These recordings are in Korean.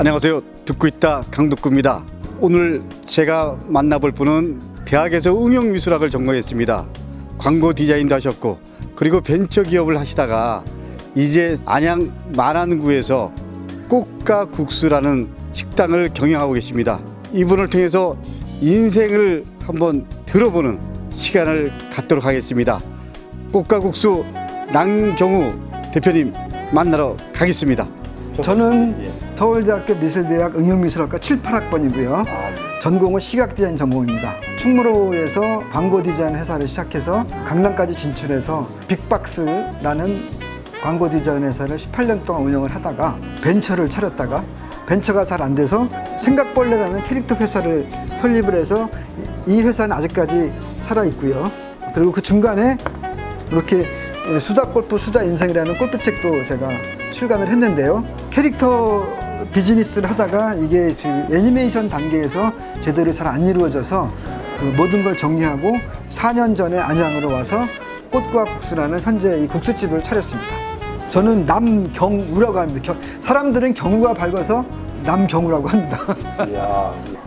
안녕하세요. 듣고 있다 강덕구입니다. 오늘 제가 만나볼 분은 대학에서 응용미술학을 전공했습니다. 광고 디자인도 하셨고 그리고 벤처 기업을 하시다가 이제 안양 만안구에서 꽃가 국수라는 식당을 경영하고 계십니다. 이분을 통해서 인생을 한번 들어보는 시간을 갖도록 하겠습니다. 꽃가 국수 남경우 대표님 만나러 가겠습니다. 저는 서울대학교 미술대학 응용미술학과 7, 8학번이고요. 전공은 시각디자인 전공입니다. 충무로에서 광고 디자인 회사를 시작해서 강남까지 진출해서 빅박스라는 광고 디자인 회사를 18년 동안 운영을 하다가 벤처를 차렸다가 벤처가 잘 안 돼서 생각벌레라는 캐릭터 회사를 설립을 해서 이 회사는 아직까지 살아 있고요. 그리고 그 중간에 이렇게 수다 골프 수다 인생이라는 골프책도 제가 출간을 했는데요. 캐릭터 비즈니스를 하다가 이게 지금 애니메이션 단계에서 제대로 잘 안 이루어져서 그 모든 걸 정리하고 4년 전에 안양으로 와서 꽃과 국수라는 현재 이 국수집을 차렸습니다. 저는 남경우라고 합니다. 겨- 사람들은 경우가 밝아서 남경우라고 합니다.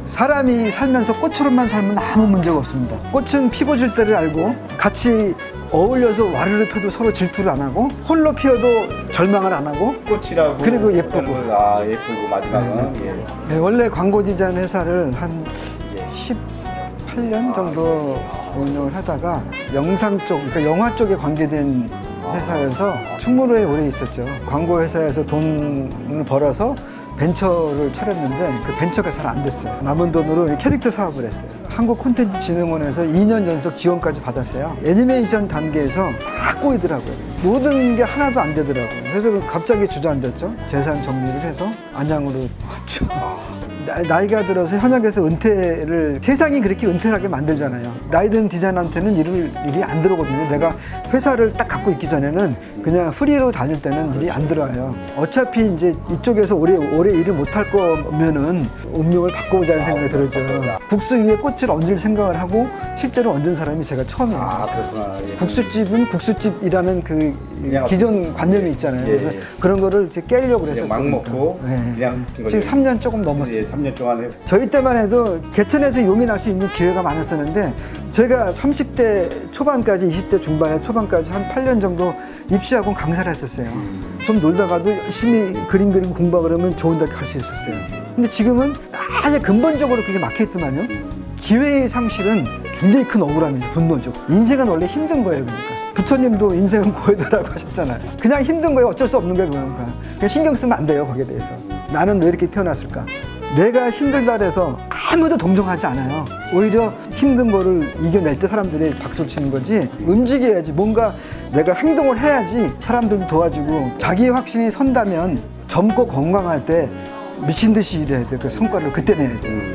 사람이 살면서 꽃처럼만 살면 아무 문제가 없습니다. 꽃은 피고 질 때를 알고 같이 어울려서 와르르 펴도 서로 질투를 안 하고 홀로 피어도 절망을 안 하고 꽃이라고 그리고 예쁘고. 하는 걸, 아 예쁘고 마지막은 예. 네, 원래 광고 디자인 회사를 한 18년 정도 운영을 하다가 영상 쪽, 그러니까 영화 쪽에 관계된 회사여서 충무로에 오래 있었죠. 광고 회사에서 돈을 벌어서 벤처를 차렸는데 그 벤처가 잘 안 됐어요. 남은 돈으로 캐릭터 사업을 했어요. 한국 콘텐츠 진흥원에서 2년 연속 지원까지 받았어요. 애니메이션 단계에서 다 꼬이더라고요. 모든 게 하나도 안 되더라고요. 그래서 갑자기 주저앉았죠. 재산 정리를 해서 안양으로 왔죠. 나, 이 가 들어서 현역에서 은퇴를 세상이 그렇게 은퇴하게 만들잖아요. 나이 든 디자인한테는 일을, 일이 안 들어오거든요. 내가 회사를 딱 갖고 있기 전에는 그냥 프리로 다닐 때는 일이 안 들어와요. 어차피 이제 이쪽에서 오래 오래 일을 못 할 거면은 운명을 바꿔보자는 생각이 들었죠. 국수 위에 꽃을 얹을 생각을 하고 실제로 얹은 사람이 제가 처음이에요. 아 그렇구나 예. 국수집은 국수집이라는 그 기존 관념이 있잖아요. 예, 그래서 예. 그런 거를 이제 깨려고 그래서 막 먹고 네. 그냥 지금 3년 조금 넘었어요. 예, 3년 동안 해 저희 때만 해도 개천에서 용인할 수 있는 기회가 많았었는데 저희가 30대 초반까지 20대 중반에 초반까지 한 8년 정도 입시학원 강사를 했었어요. 좀 놀다가도 열심히 그림 그리고 공부하고 그러면 좋은 대학 갈 수 있었어요. 근데 지금은 아예 근본적으로 그게 막혀 있더만요. 기회의 상실은 굉장히 큰 억울함이죠. 분노죠. 인생은 원래 힘든 거예요. 그러니까. 부처님도 인생은 고해다라고 하셨잖아요. 그냥 힘든 거예요. 어쩔 수 없는 거예요. 그러니까. 신경 쓰면 안 돼요. 거기에 대해서. 나는 왜 이렇게 태어났을까? 내가 힘들다 해서 아무도 동정하지 않아요. 오히려 힘든 거를 이겨낼 때 사람들이 박수를 치는 거지. 움직여야지. 뭔가 내가 행동을 해야지 사람들도 도와주고 자기의 확신이 선다면 젊고 건강할 때 미친 듯이 일해야 돼. 그 성과를 그때 내야 돼.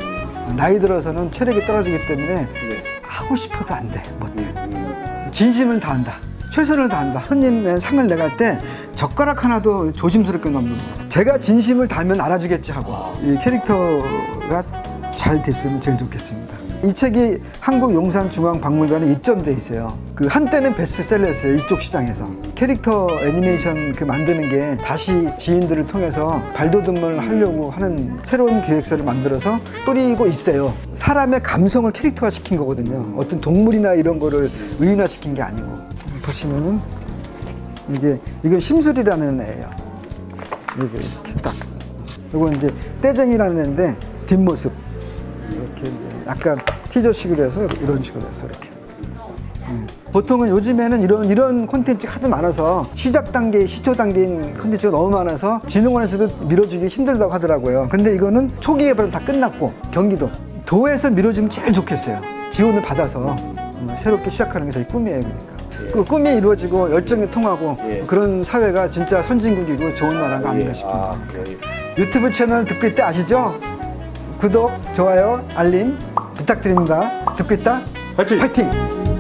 나이 들어서는 체력이 떨어지기 때문에 하고 싶어도 안 돼. 못 해. 진심을 다한다. 최선을 다한다. 손님의 상을 내갈 때 젓가락 하나도 조심스럽게 넣는 거예요. 제가 진심을 다하면 알아주겠지 하고 이 캐릭터가 잘 됐으면 제일 좋겠습니다. 이 책이 한국 용산중앙박물관에 입점돼 있어요. 그 한때는 베스트셀러였어요. 이쪽 시장에서. 캐릭터 애니메이션 그 만드는 게 다시 지인들을 통해서 발돋움을 하려고 하는 새로운 기획서를 만들어서 뿌리고 있어요. 사람의 감성을 캐릭터화 시킨 거거든요. 어떤 동물이나 이런 거를 의인화 시킨 게 아니고. 보시면은 이게 이건 심술이라는 애예요. 이게 이렇게 딱. 이거 이제 떼쟁이라는 애인데 뒷모습 이렇게 이제 약간 티저식으로 해서 이런 식으로 해서 이렇게. 예. 보통은 요즘에는 이런 이런 콘텐츠가 하도 많아서 시작 단계, 시초 단계인 콘텐츠가 너무 많아서 진흥원에서도 밀어주기 힘들다고 하더라고요. 근데 이거는 초기 개발은 다 끝났고 경기도 도에서 밀어주면 제일 좋겠어요. 지원을 받아서 어, 새롭게 시작하는 게 저희 꿈이에요. 그러니까. 그 꿈이 이루어지고 열정이 통하고 예. 그런 사회가 진짜 선진국이고 좋은 나라가 아닌가 예. 싶습니다. 아, 예. 유튜브 채널 듣고 있다 아시죠? 구독, 좋아요, 알림 부탁드립니다. 듣고 있다? 화이팅! 화이팅!